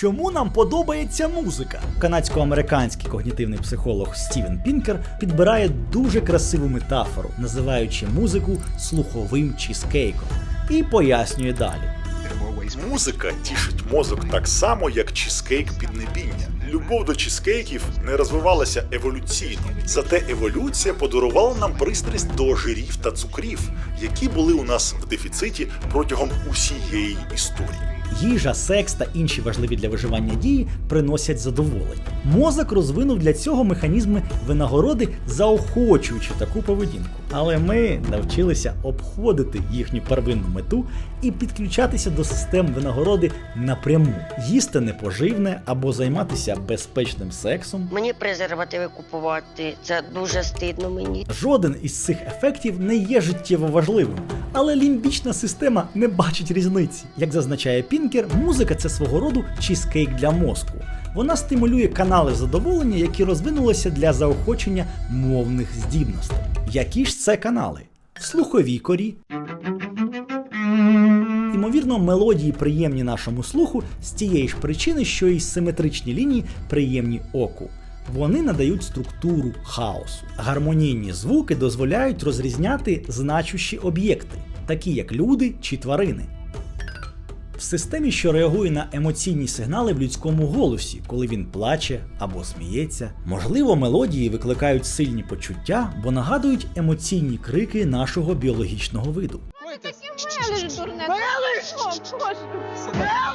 Чому нам подобається музика? Канадсько-американський когнітивний психолог Стівен Пінкер підбирає дуже красиву метафору, називаючи музику слуховим чізкейком, і пояснює далі. Музика тішить мозок так само, як чізкейк піднебіння. Любов до чізкейків не розвивалася еволюційно, зате еволюція подарувала нам пристрасть до жирів та цукрів, які були у нас в дефіциті протягом усієї історії. Їжа, секс та інші важливі для виживання дії приносять задоволення. Мозок розвинув для цього механізми винагороди, заохочуючи таку поведінку. Але ми навчилися обходити їхню первинну мету і підключатися до систем винагороди напряму, їсти непоживне або займатися безпечним сексом. Мені презервативи купувати це дуже стидно мені. Жоден із цих ефектів не є життєво важливим, але лімбічна система не бачить різниці. Як зазначає Пінкер, музика це свого роду чізкейк для мозку. Вона стимулює канали задоволення, які розвинулися для заохочення мовних здібностей. Які ж це канали? В слуховій корі. Ймовірно, мелодії приємні нашому слуху з тієї ж причини, що і симетричні лінії приємні оку. Вони надають структуру хаосу. Гармонійні звуки дозволяють розрізняти значущі об'єкти, такі як люди чи тварини. В системі, що реагує на емоційні сигнали в людському голосі, коли він плаче або сміється. Можливо, мелодії викликають сильні почуття, бо нагадують емоційні крики нашого біологічного виду. Мелиш, дурне. Мелиш! О!